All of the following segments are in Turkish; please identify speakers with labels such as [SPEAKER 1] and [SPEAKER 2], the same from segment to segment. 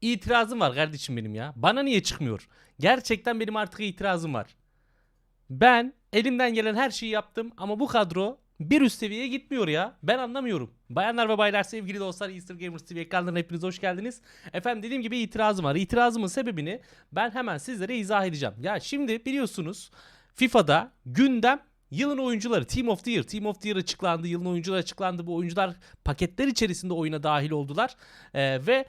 [SPEAKER 1] itirazım var kardeşim benim ya. Bana niye çıkmıyor? Gerçekten benim artık itirazım var. Ben elimden gelen her şeyi yaptım ama bu kadro bir üst seviyeye gitmiyor ya. Ben anlamıyorum. Bayanlar ve baylar sevgili dostlar Easter Gamers TV ekranlarına hepiniz hoş geldiniz. Efendim dediğim gibi itirazım var. İtirazımın sebebini ben hemen sizlere izah edeceğim. Ya şimdi biliyorsunuz FIFA'da gündem Yılın oyuncuları Team of the Year. Team of the Year açıklandı. Yılın oyuncuları açıklandı. Bu oyuncular paketler içerisinde oyuna dahil oldular. Ee, ve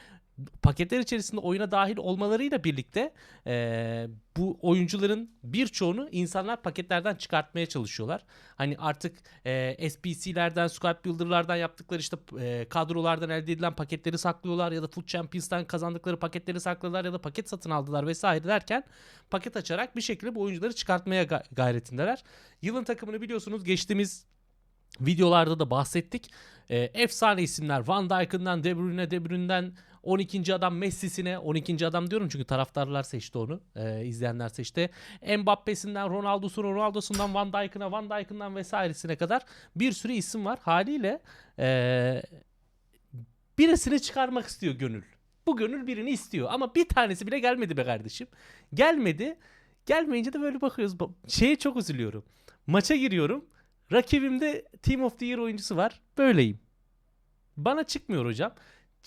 [SPEAKER 1] paketler içerisinde oyuna dahil olmalarıyla birlikte ee, bu oyuncuların birçoğunu insanlar paketlerden çıkartmaya çalışıyorlar. Hani artık e, SPC'lerden, Squad Builder'lardan yaptıkları işte e, kadrolardan elde edilen paketleri saklıyorlar ya da Foot Champions'tan kazandıkları paketleri sakladılar ya da paket satın aldılar vesaire derken paket açarak bir şekilde bu oyuncuları çıkartmaya ga- gayretindeler. Yılın takımını biliyorsunuz geçtiğimiz videolarda da bahsettik. E, efsane isimler Van Dijk'ından De Bruyne, De Bruyne'den 12. adam Messi'sine 12. adam diyorum çünkü taraftarlar seçti onu. E, izleyenler seçti. Mbappe'sinden Ronaldo'su, Ronaldo'sundan Van Dijk'ına, Van Dijk'ından vesairesine kadar bir sürü isim var. Haliyle e, birisini çıkarmak istiyor gönül. Bu gönül birini istiyor ama bir tanesi bile gelmedi be kardeşim. Gelmedi. Gelmeyince de böyle bakıyoruz. Ba- Şeye çok üzülüyorum. Maça giriyorum. Rakibimde Team of the Year oyuncusu var. Böyleyim. Bana çıkmıyor hocam.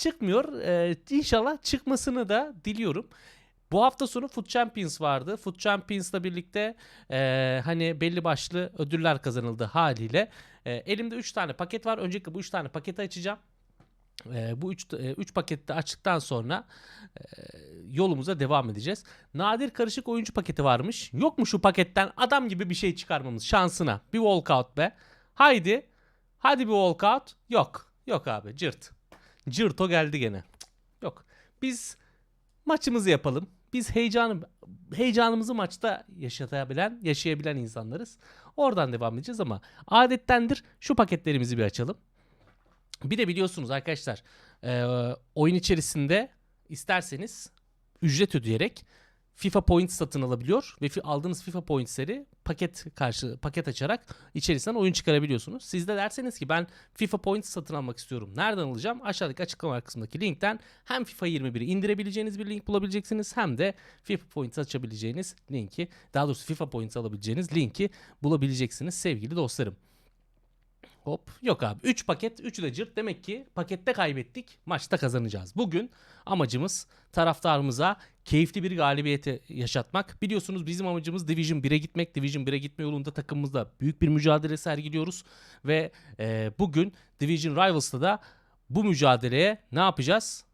[SPEAKER 1] Çıkmıyor. Ee, inşallah çıkmasını da diliyorum. Bu hafta sonu Foot Champions vardı. Foot Champions'la birlikte ee, hani belli başlı ödüller kazanıldı haliyle. Ee, elimde 3 tane paket var. Öncelikle bu 3 tane paketi açacağım. Ee, bu 3 3 paketi açtıktan sonra e, yolumuza devam edeceğiz. Nadir karışık oyuncu paketi varmış. Yok mu şu paketten adam gibi bir şey çıkarmamız şansına? Bir walkout be. Haydi. Hadi bir walkout. Yok. Yok abi cırt. Cırto geldi gene. Yok. Biz maçımızı yapalım. Biz heyecanı heyecanımızı maçta yaşatabilen, yaşayabilen insanlarız. Oradan devam edeceğiz ama adettendir şu paketlerimizi bir açalım. Bir de biliyorsunuz arkadaşlar e, oyun içerisinde isterseniz ücret ödeyerek FIFA Points satın alabiliyor ve aldığınız FIFA Points'leri paket karşı paket açarak içerisinden oyun çıkarabiliyorsunuz. Siz de derseniz ki ben FIFA Points satın almak istiyorum. Nereden alacağım? Aşağıdaki açıklama kısmındaki linkten hem FIFA 21'i indirebileceğiniz bir link bulabileceksiniz hem de FIFA Points açabileceğiniz linki, daha doğrusu FIFA Points alabileceğiniz linki bulabileceksiniz sevgili dostlarım. Hop yok abi 3 paket 3'ü de demek ki pakette kaybettik maçta kazanacağız. Bugün amacımız taraftarımıza keyifli bir galibiyeti yaşatmak. Biliyorsunuz bizim amacımız Division 1'e gitmek. Division 1'e gitme yolunda takımımızda büyük bir mücadele sergiliyoruz. Ve e, bugün Division Rivals'ta da bu mücadeleye ne yapacağız?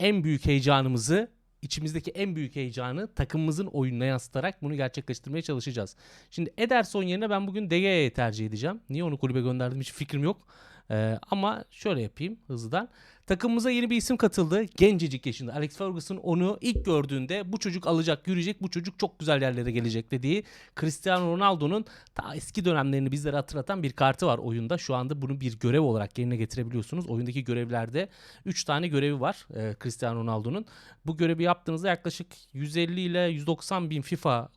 [SPEAKER 1] En büyük heyecanımızı içimizdeki en büyük heyecanı takımımızın oyununa yansıtarak bunu gerçekleştirmeye çalışacağız. Şimdi Ederson yerine ben bugün Gea'yı tercih edeceğim. Niye onu kulübe gönderdim hiç fikrim yok. Ee, ama şöyle yapayım hızlıdan. Takımımıza yeni bir isim katıldı. Gencecik yaşında. Alex Ferguson onu ilk gördüğünde bu çocuk alacak, yürüyecek, bu çocuk çok güzel yerlere gelecek dediği Cristiano Ronaldo'nun ta eski dönemlerini bizlere hatırlatan bir kartı var oyunda. Şu anda bunu bir görev olarak yerine getirebiliyorsunuz. Oyundaki görevlerde 3 tane görevi var e, Cristiano Ronaldo'nun. Bu görevi yaptığınızda yaklaşık 150 ile 190 bin FIFA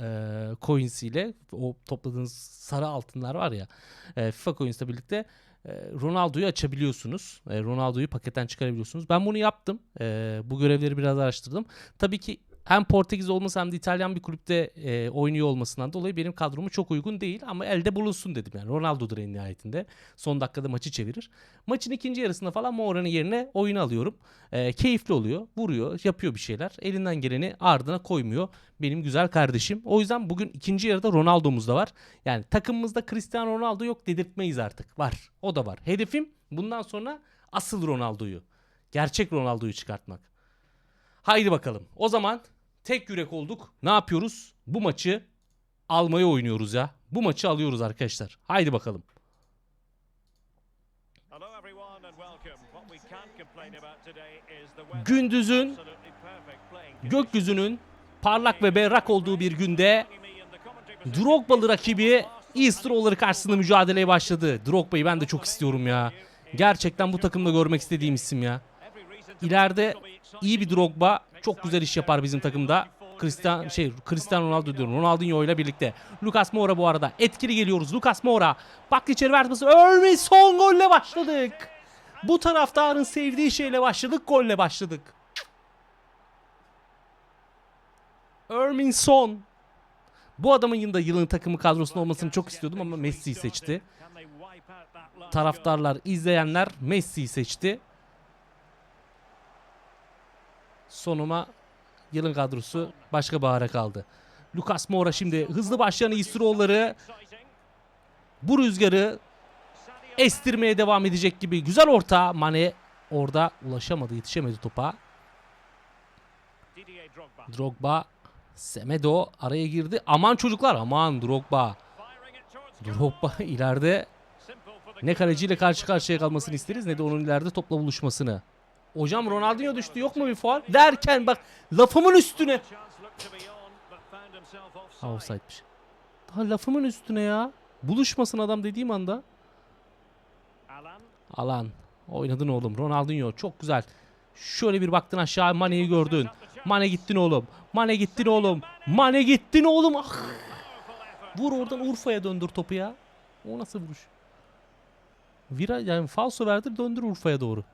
[SPEAKER 1] e, coins ile o topladığınız sarı altınlar var ya e, FIFA coins'le birlikte e, Ronaldo'yu açabiliyorsunuz. E, Ronaldo'yu paketten çıkarabiliyorsunuz. Ben bunu yaptım. E, bu görevleri biraz araştırdım. Tabii ki hem Portekiz olması hem de İtalyan bir kulüpte e, oynuyor olmasından dolayı benim kadromu çok uygun değil ama elde bulunsun dedim yani. Ronaldo'dur en nihayetinde. Son dakikada maçı çevirir. Maçın ikinci yarısında falan Moura'nın yerine oyunu alıyorum. E, keyifli oluyor. Vuruyor. Yapıyor bir şeyler. Elinden geleni ardına koymuyor. Benim güzel kardeşim. O yüzden bugün ikinci yarıda Ronaldo'muz da var. Yani takımımızda Cristiano Ronaldo yok dedirtmeyiz artık. Var. O da var. Hedefim bundan sonra asıl Ronaldo'yu. Gerçek Ronaldo'yu çıkartmak. Haydi bakalım. O zaman tek yürek olduk. Ne yapıyoruz? Bu maçı almaya oynuyoruz ya. Bu maçı alıyoruz arkadaşlar. Haydi bakalım. Gündüzün, gökyüzünün parlak ve berrak olduğu bir günde. Drogba'lı rakibi Easterolları karşısında mücadeleye başladı. Drogba'yı ben de çok istiyorum ya. Gerçekten bu takımda görmek istediğim isim ya. İleride iyi bir Drogba çok güzel iş yapar bizim takımda. Cristiano şey Cristiano Ronaldo diyorum. Ronaldinho ile birlikte. Lucas Moura bu arada. Etkili geliyoruz. Lucas Moura. Bak içeri vermesi. Ölmeyi son golle başladık. Bu taraftarın sevdiği şeyle başladık, golle başladık. Ermin Son. Bu adamın yılında yılın takımı kadrosunda olmasını çok istiyordum ama Messi'yi seçti. Taraftarlar, izleyenler Messi'yi seçti. Sonuma yılın kadrosu başka bahara kaldı. Lucas Moura şimdi hızlı başlayan İsroğulları bu rüzgarı estirmeye devam edecek gibi. Güzel orta. Mane orada ulaşamadı, yetişemedi topa. Drogba, Semedo araya girdi. Aman çocuklar, aman Drogba. Drogba ileride ne kaleciyle karşı karşıya kalmasını isteriz ne de onun ileride topla buluşmasını. Hocam Ronaldinho düştü yok mu bir faul? Derken bak lafımın üstüne. Ha offside'miş. Daha lafımın üstüne ya. Buluşmasın adam dediğim anda. Alan. Oynadın oğlum. Ronaldinho çok güzel. Şöyle bir baktın aşağı Mane'yi gördün. Mane gittin oğlum. Mane gittin oğlum. Mane gittin oğlum. Ah. Vur oradan Urfa'ya döndür topu ya. O nasıl vuruş? Vira yani falso verdir döndür Urfa'ya doğru.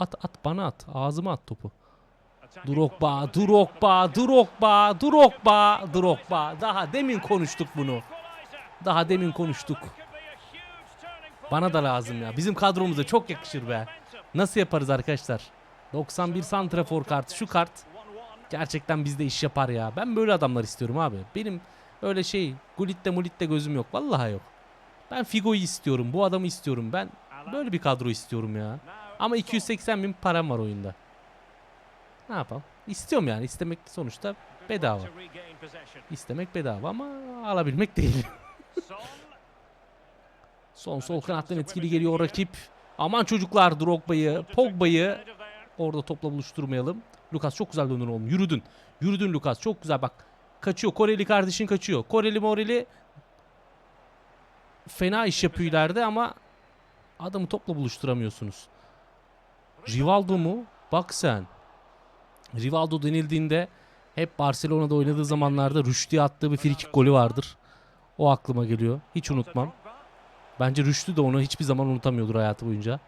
[SPEAKER 1] At at bana at. Ağzıma at topu. Drogba, Drogba, Drogba, Drogba, Drogba. Daha demin konuştuk bunu. Daha demin konuştuk. Bana da lazım ya. Bizim kadromuza çok yakışır be. Nasıl yaparız arkadaşlar? 91 santrafor kartı şu kart gerçekten bizde iş yapar ya. Ben böyle adamlar istiyorum abi. Benim öyle şey Gulitte mulitte gözüm yok. Vallahi yok. Ben Figo'yu istiyorum. Bu adamı istiyorum. Ben böyle bir kadro istiyorum ya. Ama 280 bin param var oyunda. Ne yapalım? İstiyorum yani. İstemek sonuçta bedava. İstemek bedava ama alabilmek değil. Son sol kanattan etkili geliyor rakip. Aman çocuklar Drogba'yı, Pogba'yı orada topla buluşturmayalım. Lucas çok güzel döndün oğlum. Yürüdün. Yürüdün Lucas. Çok güzel bak. Kaçıyor. Koreli kardeşin kaçıyor. Koreli Moreli fena iş yapıyor ileride ama adamı topla buluşturamıyorsunuz. Rivaldo mu? Bak sen. Rivaldo denildiğinde hep Barcelona'da oynadığı zamanlarda Rüştü'ye attığı bir frikik golü vardır. O aklıma geliyor. Hiç unutmam. Bence Rüştü de onu hiçbir zaman unutamıyordur hayatı boyunca.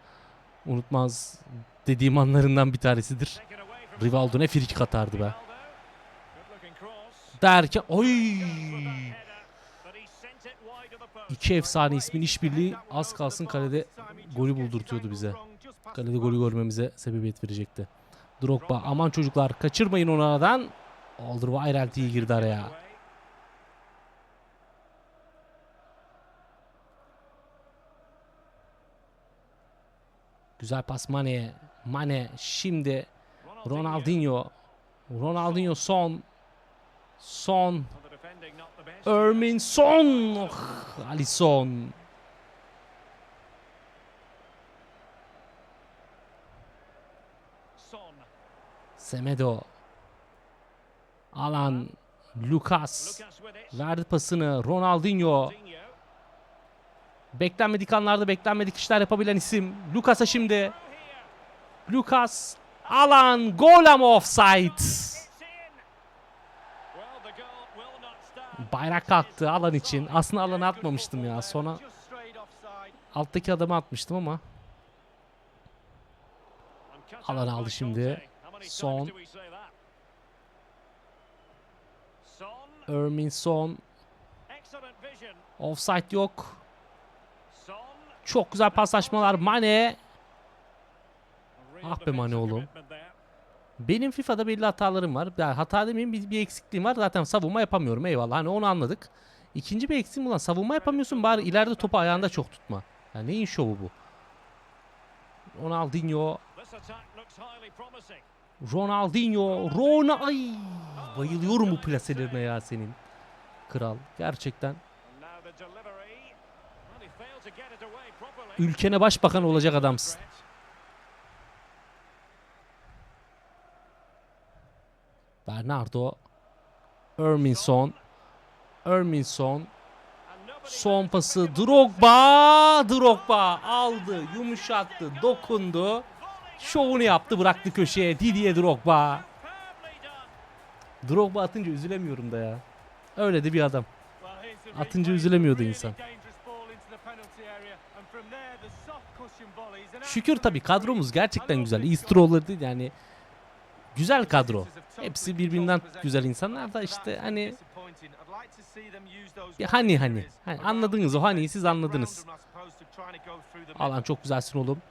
[SPEAKER 1] Unutmaz dediğim anlarından bir tanesidir. Rivaldo ne frikik atardı be. Derken oy iki efsane ismin işbirliği az kalsın kalede golü buldurtuyordu bize. Kalede golü görmemize sebebiyet verecekti. Drogba aman çocuklar kaçırmayın onu aradan. Alderweireld iyi girdi araya. Güzel pas Mane'ye. Mane şimdi Ronaldinho. Ronaldinho son. Son. Ermin son. Oh, Alisson. Semedo. Alan. Lucas. Verdi pasını. Ronaldinho. Beklenmedik anlarda beklenmedik işler yapabilen isim. Lucas'a şimdi. Lucas. Alan. Gol ama offside. Bayrak kalktı alan için. Aslında alanı atmamıştım ya. Sonra alttaki adamı atmıştım ama. Alan aldı şimdi. Son. Ermin Son. Offside yok. Çok güzel paslaşmalar. Mane. Ah be Mane oğlum. Benim FIFA'da belli hatalarım var. Yani hata demeyeyim bir, bir eksikliğim var. Zaten savunma yapamıyorum eyvallah. Hani onu anladık. İkinci bir eksiğim ulan savunma yapamıyorsun bari ileride topu ayağında çok tutma. Ya neyin şovu bu? Ronaldinho. Ronaldinho. Rona ay bayılıyorum bu plaselerine ya senin. Kral gerçekten. Ülkene başbakan olacak adamsın. Bernardo. Erminson. Erminson. Son pası Drogba. Drogba aldı, yumuşattı, dokundu. Şovunu yaptı, bıraktı köşeye. Didier Drogba. Drogba atınca üzülemiyorum da ya. Öyle de bir adam. Atınca üzülemiyordu insan. Şükür tabii kadromuz gerçekten güzel. İstroğları değil yani. Güzel kadro. Hepsi birbirinden güzel insanlar da işte hani bir hani hani. hani anladınız o hani siz anladınız. Alan çok güzelsin oğlum.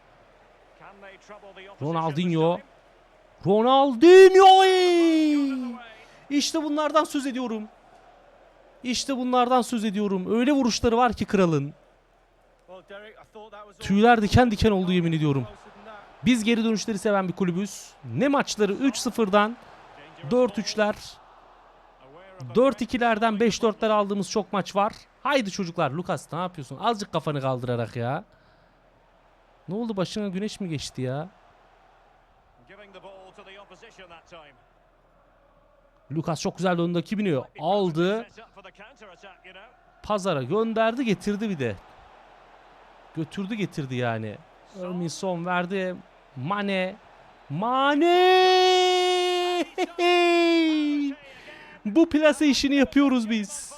[SPEAKER 1] Ronaldinho. Ronaldinho! İşte bunlardan söz ediyorum. İşte bunlardan söz ediyorum. Öyle vuruşları var ki kralın. Tüyler diken diken oldu yemin ediyorum. Biz geri dönüşleri seven bir kulübüz. Ne maçları 3-0'dan 4-3'ler, 4-2'lerden 5-4'ler aldığımız çok maç var. Haydi çocuklar Lucas ne yapıyorsun? Azıcık kafanı kaldırarak ya. Ne oldu başına güneş mi geçti ya? Lucas çok güzel de önündeki biniyor. Aldı. Pazara gönderdi getirdi bir de. Götürdü getirdi yani. Son verdi. Mane. Mane! Bu plase işini yapıyoruz biz.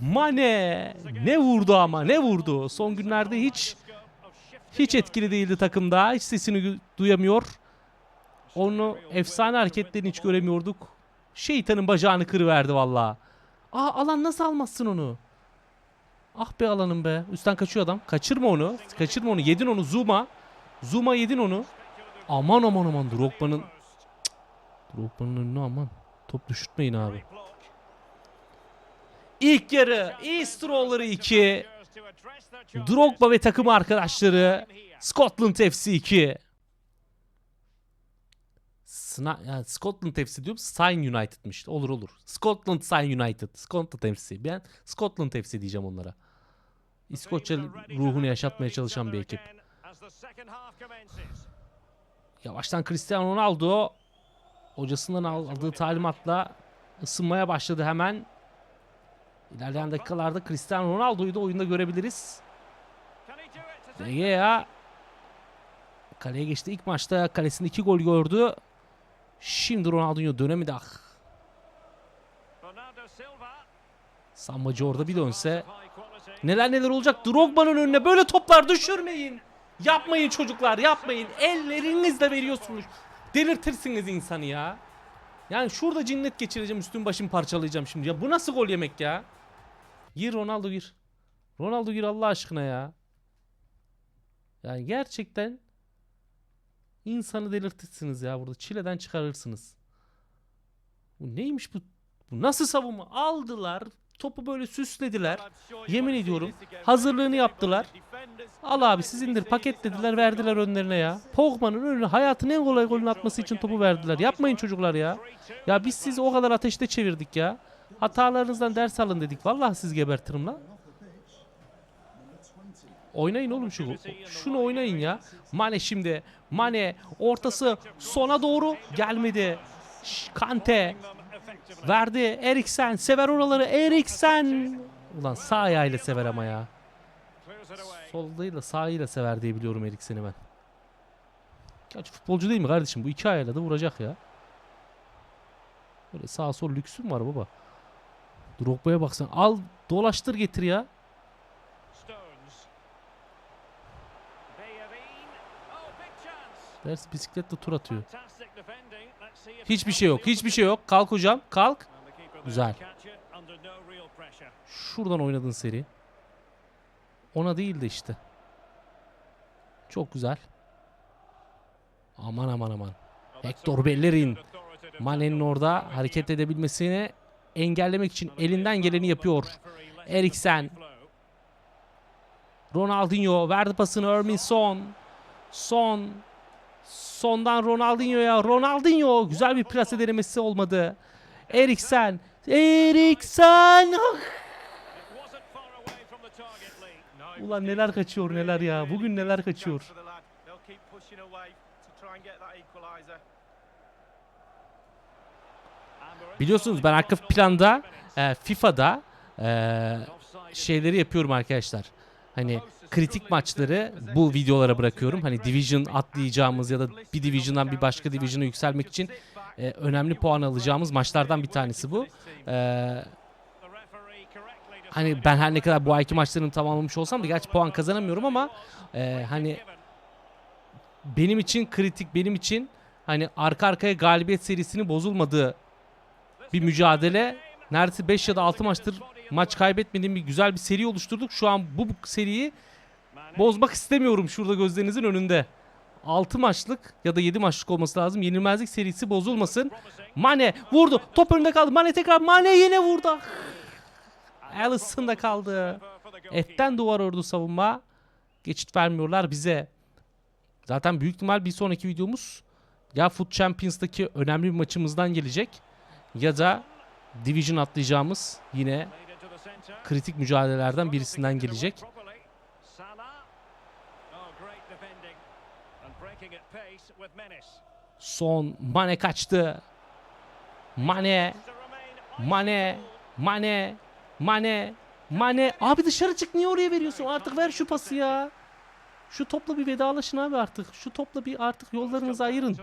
[SPEAKER 1] Mane ne vurdu ama ne vurdu. Son günlerde hiç hiç etkili değildi takımda. Hiç sesini duyamıyor. Onu efsane hareketlerini hiç göremiyorduk. Şeytanın bacağını kırıverdi valla. Aa alan nasıl almazsın onu? Ah be alanım be. Üstten kaçıyor adam. Kaçırma onu. Kaçırma onu. Yedin onu. Zuma. Zuma yedin onu. Aman aman aman. Drogba'nın Drogba'nın önüne aman. Top düşürtmeyin abi. İlk yarı. Easterolları 2. Drogba ve takım arkadaşları. Scotland FC 2. Sna ya Scotland FC diyorum. Sign United'mış. Olur olur. Scotland Sign United. Scotland FC. Ben Scotland FC diyeceğim onlara. İskoçya ruhunu yaşatmaya çalışan bir ekip. Yavaştan Cristiano Ronaldo hocasından aldığı talimatla ısınmaya başladı hemen. İlerleyen dakikalarda Cristiano Ronaldo'yu da oyunda görebiliriz. De Gea kaleye geçti. İlk maçta kalesinde iki gol gördü. Şimdi Ronaldinho dönemedi ah. Sambacı orada bir dönse neler neler olacak. Drogba'nın önüne böyle toplar düşürmeyin. Yapmayın çocuklar yapmayın. Ellerinizle veriyorsunuz. Delirtirsiniz insanı ya. Yani şurada cinnet geçireceğim üstüm başım parçalayacağım şimdi. Ya bu nasıl gol yemek ya? Gir Ronaldo gir. Ronaldo gir Allah aşkına ya. Yani gerçekten insanı delirtirsiniz ya burada. Çileden çıkarırsınız. Bu neymiş bu? Bu nasıl savunma? Aldılar. Topu böyle süslediler. Yemin ediyorum hazırlığını yaptılar. Al abi siz indir paketlediler verdiler önlerine ya. Pogba'nın önüne hayatın en kolay golünü atması için topu verdiler. Yapmayın çocuklar ya. Ya biz sizi o kadar ateşte çevirdik ya. Hatalarınızdan ders alın dedik. Vallahi siz gebertirim lan. Oynayın oğlum şu şunu oynayın ya. Mane şimdi. Mane ortası sona doğru gelmedi. Kante verdi. Eriksen sever oraları. Eriksen. Ulan sağ ayağıyla sever ama ya. Sol değil de sağıyla sever diye biliyorum Eriksen'i ben. Gerçi futbolcu değil mi kardeşim? Bu iki ayağıyla da vuracak ya. Böyle sağ sol lüksüm var baba. Drogba'ya baksan. Al dolaştır getir ya. Ders bisikletle tur atıyor. Hiçbir şey yok. Hiçbir şey yok. Kalk hocam. Kalk. Güzel. Şuradan oynadın seri. Ona değildi işte. Çok güzel. Aman aman aman. Hector Bellerin. Mane'nin orada hareket edebilmesini engellemek için elinden geleni yapıyor. Eriksen. Ronaldinho verdi pasını Ermin Son. Son. Sondan Ronaldinho'ya. Ronaldinho güzel bir plase denemesi olmadı. Eriksen. Eriksen. Ah! Ulan neler kaçıyor neler ya. Bugün neler kaçıyor. Biliyorsunuz ben arka planda e, FIFA'da e, şeyleri yapıyorum arkadaşlar. Hani kritik maçları bu videolara bırakıyorum. Hani division atlayacağımız ya da bir division'dan bir başka division'a yükselmek için e, önemli puan alacağımız maçlardan bir tanesi bu. E, hani ben her ne kadar bu ayki maçlarını tamamlamış olsam da gerçi puan kazanamıyorum ama e, hani benim için kritik benim için hani arka arkaya galibiyet serisinin bozulmadığı bir mücadele. Neredeyse 5 ya da 6 maçtır maç kaybetmediğim bir güzel bir seri oluşturduk. Şu an bu seriyi bozmak istemiyorum şurada gözlerinizin önünde. 6 maçlık ya da 7 maçlık olması lazım. Yenilmezlik serisi bozulmasın. Mane vurdu. Top önünde kaldı. Mane tekrar. Mane yine vurdu. Alisson da kaldı. Etten duvar ördü savunma. Geçit vermiyorlar bize. Zaten büyük ihtimal bir sonraki videomuz ya Foot Champions'daki önemli bir maçımızdan gelecek ya da Division atlayacağımız yine kritik mücadelelerden birisinden gelecek. Son Mane kaçtı. Mane, Mane, Mane, Mane, Mane. Abi dışarı çık niye oraya veriyorsun? Artık ver şu pası ya. Şu topla bir vedalaşın abi artık. Şu topla bir artık yollarınızı ayırın.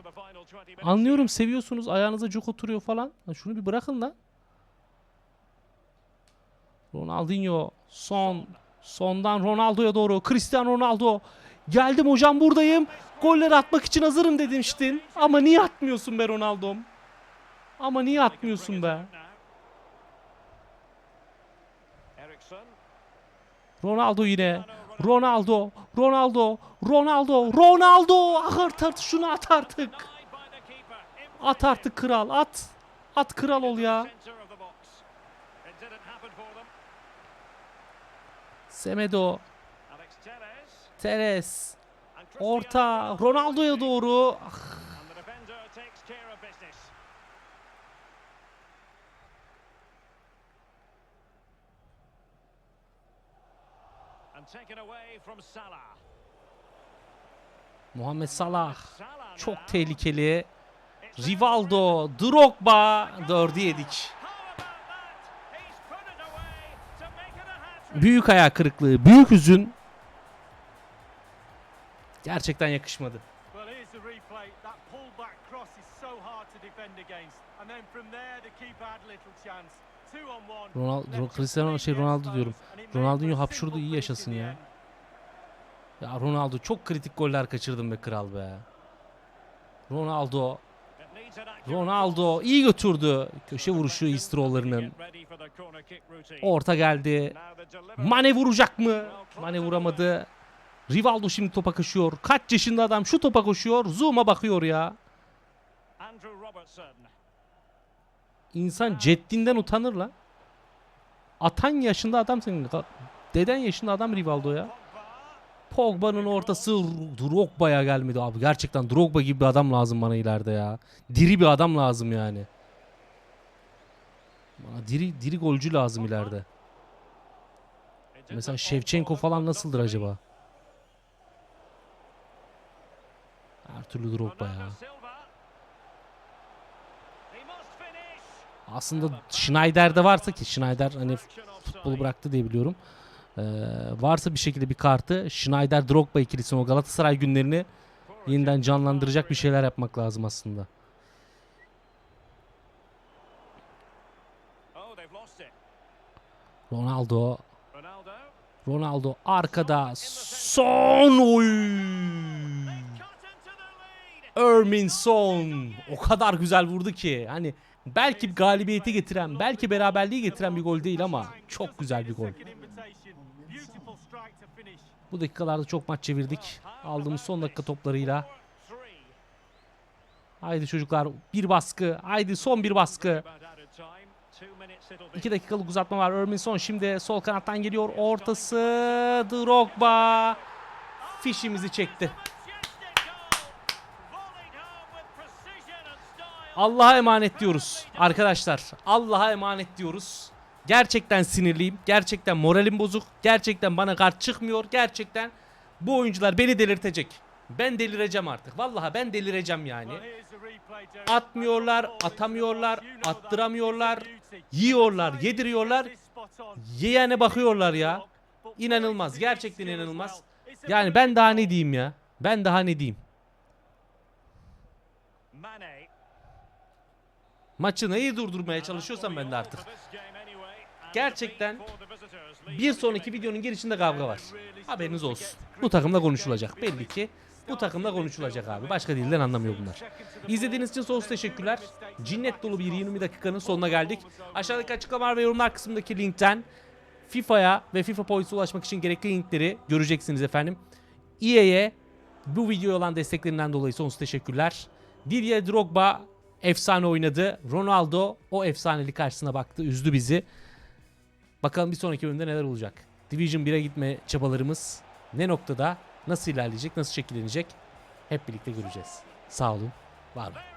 [SPEAKER 1] Anlıyorum seviyorsunuz ayağınıza cuk oturuyor falan. Şunu bir bırakın lan. Ronaldinho son sondan Ronaldo'ya doğru Cristiano Ronaldo geldim hocam buradayım golleri atmak için hazırım demiştin ama niye atmıyorsun be Ronaldo'm ama niye atmıyorsun be Ronaldo yine. Ronaldo Ronaldo Ronaldo Ronaldo! Ah, at artık şunu at artık. At artık kral at. At kral ol ya. Semedo Teres. Orta Ronaldo'ya doğru. Ah, Muhammed Salah. Çok tehlikeli. Rivaldo Drogba dördü yedik. Büyük hayal kırıklığı büyük hüzün. Gerçekten yakışmadı Ronaldo, Cristiano şey Ronaldo diyorum. Ronaldinho hapşurdu iyi yaşasın ya. Ya Ronaldo çok kritik goller kaçırdın be kral be. Ronaldo, Ronaldo iyi götürdü. Köşe vuruşu Istrollarının. Orta geldi. Mane vuracak mı? Mane vuramadı. Rivaldo şimdi topa koşuyor. Kaç yaşında adam şu topa koşuyor. Zoom'a bakıyor ya. İnsan ceddinden utanır lan. Atan yaşında adam senin. Deden yaşında adam Rivaldo ya. Pogba'nın ortası Drogba'ya gelmedi abi. Gerçekten Drogba gibi bir adam lazım bana ileride ya. Diri bir adam lazım yani. Bana diri diri golcü lazım ileride. Mesela Shevchenko falan nasıldır acaba? Her türlü Drogba ya. Aslında Schneider'de varsa ki Schneider hani futbolu bıraktı diye biliyorum. Ee, varsa bir şekilde bir kartı Schneider Drogba ikilisini o Galatasaray günlerini yeniden canlandıracak bir şeyler yapmak lazım aslında. Ronaldo Ronaldo arkada son oy. Ermin Son o kadar güzel vurdu ki hani belki galibiyeti getiren belki beraberliği getiren bir gol değil ama çok güzel bir gol. Bu dakikalarda çok maç çevirdik. Aldığımız son dakika toplarıyla. Haydi çocuklar bir baskı. Haydi son bir baskı. 2 dakikalık uzatma var. Erminson şimdi sol kanattan geliyor. Ortası Drogba. Fişimizi çekti. Allah'a emanet diyoruz arkadaşlar. Allah'a emanet diyoruz. Gerçekten sinirliyim. Gerçekten moralim bozuk. Gerçekten bana kart çıkmıyor. Gerçekten bu oyuncular beni delirtecek. Ben delireceğim artık. Vallahi ben delireceğim yani. Atmıyorlar, atamıyorlar, attıramıyorlar, yiyorlar, yediriyorlar. Yiyene bakıyorlar ya. İnanılmaz. Gerçekten inanılmaz. Yani ben daha ne diyeyim ya? Ben daha ne diyeyim? Maçı neyi durdurmaya çalışıyorsam ben de artık. Gerçekten Bir sonraki videonun girişinde kavga var. Haberiniz olsun. Bu takımda konuşulacak. Belli ki bu takımda konuşulacak abi. Başka dilden anlamıyor bunlar. İzlediğiniz için sonsuz teşekkürler. Cinnet dolu bir 20 dakikanın sonuna geldik. Aşağıdaki açıklamalar ve yorumlar kısmındaki linkten FIFA'ya ve FIFA Points'e ulaşmak için gerekli linkleri göreceksiniz efendim. EA'ye bu videoya olan desteklerinden dolayı sonsuz teşekkürler. Didier Drogba efsane oynadı. Ronaldo o efsaneli karşısına baktı. Üzdü bizi. Bakalım bir sonraki bölümde neler olacak. Division 1'e gitme çabalarımız ne noktada, nasıl ilerleyecek, nasıl şekillenecek hep birlikte göreceğiz. Sağ olun, var olun.